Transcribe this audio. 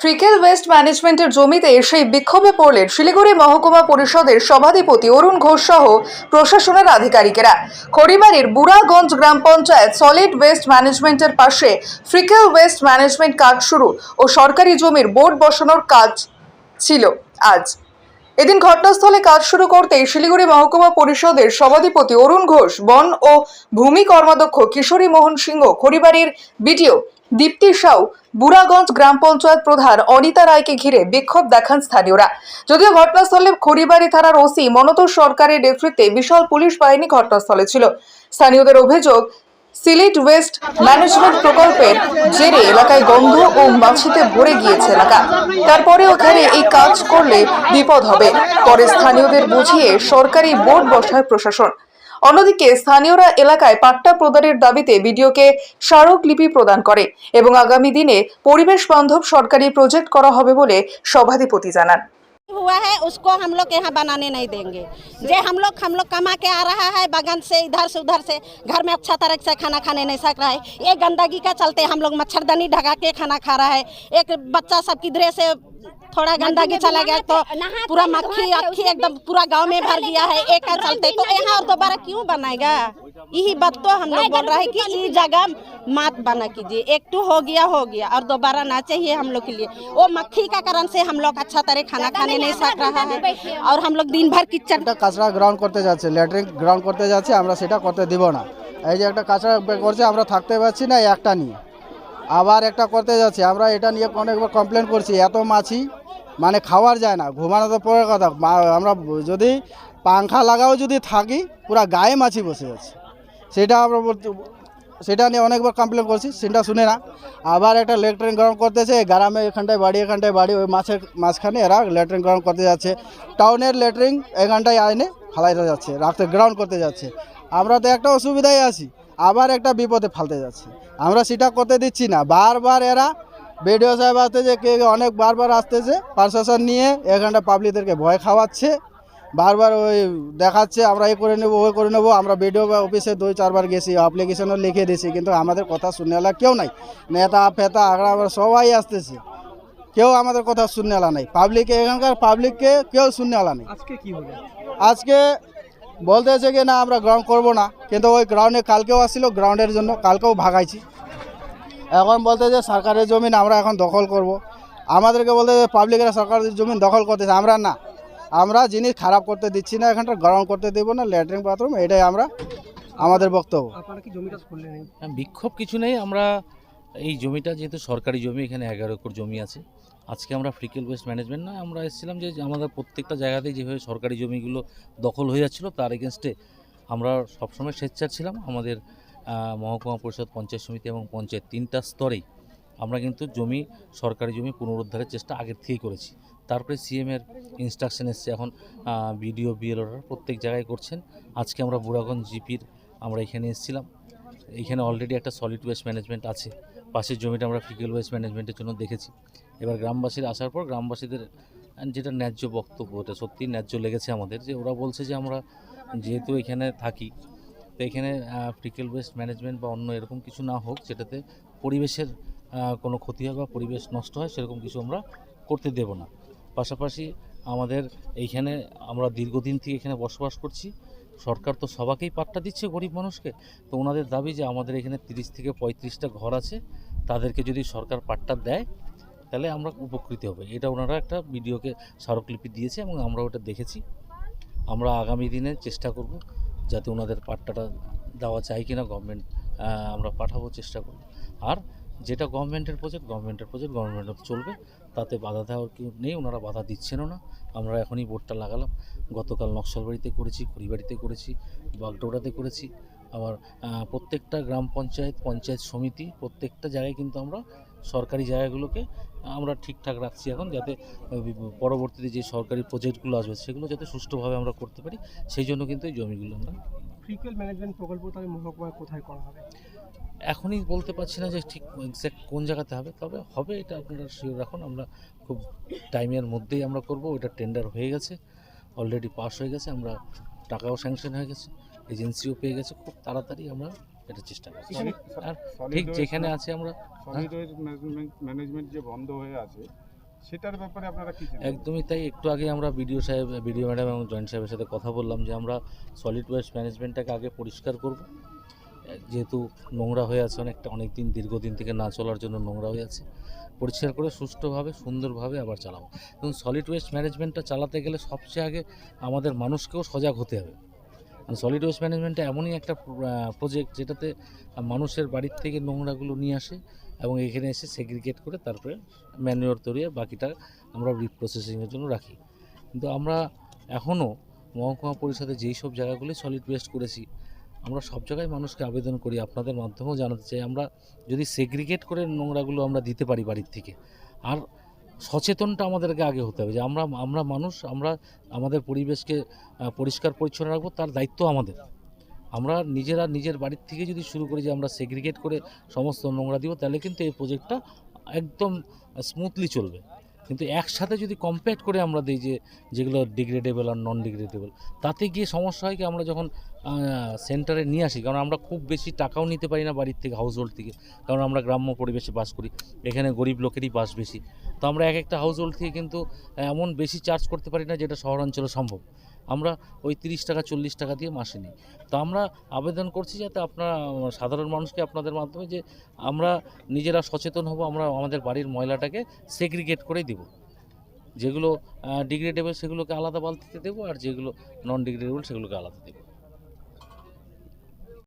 Freckle West ম্যানেজমেন্টের জমিতে সেই বিক্ষোভে পড়লেন শিলিগুড়ি মহকুমা পরিষদের সভাধিপতি অরুণ ঘোষ সহ প্রশাসনের আধিকারিকেরা। খড়িবাড়ির বুড়াগঞ্জ গ্রাম পঞ্চায়েত সলিড ওয়েস্ট ম্যানেজমেন্টের পাশে ফ্রিকেল ওয়েস্ট ম্যানেজমেন্ট কাজ শুরু ও সরকারি জমির বোর্ড বসানোর কাজ ছিল আজ। এদিন ঘটনাস্থলে কাজ শুরু করতেই শিলিগুড়ি মহকুমা পরিষদের সভাধিপতি অরুণ ঘোষ, বন ও ভূমি কর্মাধ্যক্ষ কিশোরী মোহন সিংহ, খড়িবাড়ির বিডিও দীপ্তি সাউ, বুড়াগঞ্জ গ্রাম পঞ্চায়েত প্রধান অনিতা রায়কে ঘিরে বিক্ষোভ দেখান স্থানীয়রা। যদিও ঘটনাস্থলে খড়িবাড়ি থানার ওসি মনতোষ সরকারের নেতৃত্বে বিশাল পুলিশ বাহিনী ঘটনাস্থলে ছিল। স্থানীয়দের অভিযোগ, সিলেট ওয়েস্ট ম্যানেজমেন্ট প্রকল্পের জেরে এলাকায় গন্ধ ও মাছিতে ভরে গিয়েছে এলাকা। তারপরে ওখানে এই কাজ করলে বিপদ হবে। পরে স্থানীয়দের বুঝিয়ে সরকারি বোর্ড বসায় প্রশাসন। অন্যদিকে স্থানীয়রা এলাকায় পাট্টা প্রদানের দাবিতে বিডিওকে স্মারকলিপি প্রদান করে এবং আগামী দিনে পরিবেশ বান্ধব সরকারি প্রজেক্ট করা হবে বলে সভাধিপতি জানান हुआ है उसको हम लोग यहाँ बनाने नहीं देंगे जे हम लोग हम लोग कमा के आ रहा है बगन से इधर से उधर से घर में अच्छा तरह से खाना खाने नहीं सक रहा है ये गंदगी का चलते हम लोग मच्छरदानी ढका के खाना खा रहा है एक बच्चा सब किधरे से थोड़ा गंदगी चला गया तो पूरा मक्खी अक्खी एकदम पूरा गांव में भर गया है एक का चलते तो यहाँ और दोबारा क्यों बनाएगा यही बात तो हम लोग बोल रहा है कि ये जगह मत बना कीजिए एक टू हो गया हो गया और दोबारा ना चाहिए हम लोग के लिए वो मक्खी का कारण से हम लोग अच्छा तरह खाना खाने नहीं सक रहा है और हम लोग दिन भर किचन একটা কাঁচরা গ্রাউন্ড করতে যাচ্ছে ল্যাট্রিন গ্রাউন্ড করতে যাচ্ছে আমরা সেটা করতে দিব না এই যে একটা কাঁচরা বে- করছে আমরা থাকতে পারছি না এই একটা নিয়ে আবার একটা করতে যাচ্ছে আমরা এটা নিয়ে অনেকবার কমপ্লেন করছি এত মাছি মানে খাওয়ার যায় না, ঘুমানো তো পরের কথা আমরা যদি পাংখা লাগাও যদি থাকি, পুরা গায়ে মাছি বসে যাচ্ছে। সেটা আমরা সেটা নিয়ে অনেকবার কমপ্লেন করছি, সেটা শুনে না। আবার একটা ল্যাট্রিন গ্রাউন্ড করতেছে, গ্রামে এখানটায় বাড়ি এখানটায় বাড়ি, ওই মাছের, মাঝখানে এরা ল্যাট্রিন গ্রাউন্ড করতে যাচ্ছে। টাউনের ল্যাট্রিন এখানটায় আইনে ফালাইতে যাচ্ছে, রাখতে গ্রাউন্ড করতে যাচ্ছে। আমরা তো একটা অসুবিধায় আছি, আবার একটা বিপদে ফালতে যাচ্ছে। আমরা সেটা করতে দিচ্ছি না। বারবার এরা বিডিও সাহেব আসতেছে কে কে অনেক বারবার আসতেছে প্রশাসন নিয়ে এখানটা পাবলিকদেরকে ভয় খাওয়াচ্ছে। বারবার ওই দেখাচ্ছে আমরা এ করে নেব ওই করে নেব আমরা বিডিও অফিসে দুই চারবার গেছি অ্যাপ্লিকেশনও লিখে দিয়েছি কিন্তু আমাদের কথা শুনে এলা কেউ নাই। নেতা ফেতা আগড়া সবাই আসতেছে। কেউ আমাদের কথা শুনে এলা নাই। পাবলিকে এখানকার পাবলিককে কেউ শুনে এলা নেই। আজকে কি হলো? আজকে বলতেছে কি না আমরা গ্রাউন্ড করব না। কিন্তু ওই গ্রাউন্ডে কালকেও আসছিল গ্রাউন্ডের জন্য কালকেও ভাগাইছি। এখন বলতে যে সরকারের জমিন আমরা এখন দখল করব। আমাদেরকে বলতে যে পাবলিকেরা সরকারের জমিন দখল করতেছে আমরা না। আমরা জিনিস খারাপ করতে দিচ্ছি না এখানটা গ্রাউন্ড করতে দেবো না ল্যাট্রিন বাথরুম এটাই আমরা আমাদের বক্তব্য। আপনারা কি জমিটা করলেন বিক্ষোভ কিছু নেই আমরা এই জমিটা যেহেতু সরকারি জমি এখানে এগারো একর জমি আছে। আজকে আমরা ফ্রিকেল ওয়েস্ট ম্যানেজমেন্ট নয় আমরা এসেছিলাম যে আমাদের প্রত্যেকটা জায়গাতেই যেভাবে সরকারি জমিগুলো দখল হয়ে যাচ্ছিল তার এগেনস্টে আমরা সবসময় স্বেচ্ছার ছিলাম। আমাদের মহকুমা পরিষদ, পঞ্চায়েত সমিতি এবং পঞ্চায়েত তিনটা স্তরেই আমরা কিন্তু জমি, সরকারি জমি পুনরুদ্ধারের চেষ্টা আগের থেকেই করেছি। তারপরে সিএমের ইনস্ট্রাকশন এসছে এখন বিডিও বিএলওরা প্রত্যেক জায়গায় করছেন। আজকে আমরা বুড়াগঞ্জ জিপির আমরা এখানে এসেছিলাম। এখানে অলরেডি একটা সলিড ওয়েস্ট ম্যানেজমেন্ট আছে। পাশের জমিটা আমরা ফিকেল ওয়েস্ট ম্যানেজমেন্টের জন্য দেখেছি। এবার গ্রামবাসীর আসার পর গ্রামবাসীদের, যেটা ন্যায্য বক্তব্য, ওটা সত্যি ন্যায্য লেগেছে আমাদের যে ওরা বলছে যে আমরা যেহেতু এখানে থাকি তো এখানে ফ্রিকেল ওয়েস্ট ম্যানেজমেন্ট বা অন্য এরকম কিছু না হোক, যেটাতে পরিবেশের কোনো ক্ষতি হয় বা পরিবেশ নষ্ট হয়, সেরকম কিছু আমরা করতে দেব না। পাশাপাশি আমাদের এইখানে আমরা দীর্ঘদিন থেকে এখানে বসবাস করছি। সরকার তো সবাকেই পাট্টা দিচ্ছে গরিব মানুষকে। তো ওনাদের দাবি যে আমাদের এখানে তিরিশ থেকে পঁয়ত্রিশটা ঘর আছে, তাদেরকে যদি সরকার পাট্টা দেয়, তাহলে আমরা উপকৃত হবে। এটা ওনারা একটা ভিডিওকে স্মারকলিপি দিয়েছে এবং আমরা ওটা দেখেছি। আমরা আগামী দিনে চেষ্টা করব যাতে ওনাদের পাট্টাটা দেওয়া যায় কিনা গভর্নমেন্ট আমরা পাঠাবো চেষ্টা করব। আর যেটা গভর্নমেন্টের প্রজেক্ট গভর্নমেন্টের প্রজেক্ট গভর্নমেন্টের চলবে। তাতে বাধা দেওয়ার কেউ নেই, ওনারা বাধা দিচ্ছেনও না। আমরা এখনই বোর্ডটা লাগালাম। গতকাল নকশালবাড়িতে করেছি, খড়িবাড়িতে করেছি, বাগডোগরাতে করেছি। আবার প্রত্যেকটা গ্রাম পঞ্চায়েত পঞ্চায়েত সমিতি, প্রত্যেকটা জায়গায় কিন্তু আমরা সরকারি জায়গাগুলোকে আমরা ঠিকঠাক রাখছি এখন যাতে পরবর্তীতে যে সরকারি প্রজেক্টগুলো আসবে সেগুলো যাতে সুষ্ঠুভাবে আমরা করতে পারি। সেই জন্য কিন্তু এই জমিগুলো আমরা ফ্রিকুয়েল ম্যানেজমেন্ট প্রকল্প তাহলে মহকুমায় কোথায় করা হবে? এখনই বলতে পারছি না যে ঠিক এক্স্যাক্ট কোন জায়গাতে হবে তবে হবে এটা আপনারা শিওর রাখুন। আমরা খুব টাইমের মধ্যেই আমরা করব। ওটা টেন্ডার হয়ে গেছে অলরেডি পাস হয়ে গেছে। আমরা টাকাও স্যাংশন হয়ে গেছে এজেন্সিও পেয়ে গেছে। খুব তাড়াতাড়ি আমরা এটা চেষ্টা করছি। আর ঠিক যেখানে আছে আমরা ম্যানেজমেন্ট ম্যানেজমেন্ট যে বন্ধ হয়ে আছে সেটার ব্যাপারে আপনারা কি একদমই তাই। একটু আগে আমরা বিডিও সাহেব বিডিও ম্যাডাম এবং জয়েন্ট সাহেবের সাথে কথা বললাম যে আমরা সলিড ওয়েস্ট ম্যানেজমেন্টটাকে আগে পরিষ্কার করব। যেহেতু নোংরা হয়ে আছে অনেকটা অনেক দিন দীর্ঘদিন থেকে না চলার জন্য নোংরা হয়ে আছে। পরিষ্কার করে সুষ্ঠুভাবে সুন্দরভাবে আবার চালাবো। এবং সলিড ওয়েস্ট ম্যানেজমেন্টটা চালাতে গেলে সবচেয়ে আগে আমাদের মানুষকেও সজাগ হতে হবে। সলিড ওয়েস্ট ম্যানেজমেন্টটা এমনই একটা প্রজেক্ট যেটাতে মানুষের বাড়ির থেকে নোংরাগুলো নিয়ে আসে এবং এখানে এসে সেগ্রিগেট করে তারপরে ম্যানুয়ার তৈরি বাকিটা আমরা রিপ্রসেসিংয়ের জন্য রাখি। কিন্তু আমরা এখনও মহকুমা পরিষদে যেই সব জায়গাগুলি সলিড ওয়েস্ট করেছি, আমরা সব জায়গায় মানুষকে আবেদন করি, আপনাদের মাধ্যমেও জানাতে চাই, আমরা যদি সেগ্রিগেট করে নোংরাগুলো আমরা দিতে পারি বাড়ির থেকে। আর সচেতনটা আমাদেরকে আগে হতে হবে যে আমরা আমরা মানুষ, আমরা আমাদের পরিবেশকে পরিষ্কার পরিচ্ছন্ন রাখব, তার দায়িত্ব আমাদের। আমরা নিজেরা নিজের বাড়ির থেকে যদি শুরু করি যে আমরা সেগ্রিগেট করে সমস্ত নোংরা দিব, তাহলে কিন্তু এই প্রজেক্টটা একদম স্মুথলি চলবে। কিন্তু একসাথে যদি কম্পেয়ার করে আমরা দিই যে, যেগুলো ডিগ্রেডেবল আর নন ডিগ্রেডেবল তাতে গিয়ে সমস্যা হয় কি আমরা যখন সেন্টারে নিয়ে আসি, কারণ আমরা খুব বেশি টাকাও নিতে পারি না বাড়ির থেকে হাউস হোল্ড থেকে। কারণ আমরা গ্রাম্য পরিবেশে বাস করি, এখানে গরিব লোকেরই বাস বেশি। তো আমরা এক একটা হাউস হোল্ড থেকে কিন্তু এমন বেশি চার্জ করতে পারি না যেটা শহরাঞ্চলে সম্ভব। আমরা ওই তিরিশ টাকা, চল্লিশ টাকা দিয়ে মাসে নিই। তো আমরা আবেদন করছি যাতে আপনারা সাধারণ মানুষকে আপনাদের মাধ্যমে যে আমরা নিজেরা সচেতন হব, আমরা আমাদের বাড়ির ময়লাটাকে সেগ্রিগেট করে দিব। যেগুলো ডিগ্রেডেবল সেগুলোকে আলাদা বালতিতে দেবো আর যেগুলো নন ডিগ্রেডেবল সেগুলোকে আলাদা দেবো।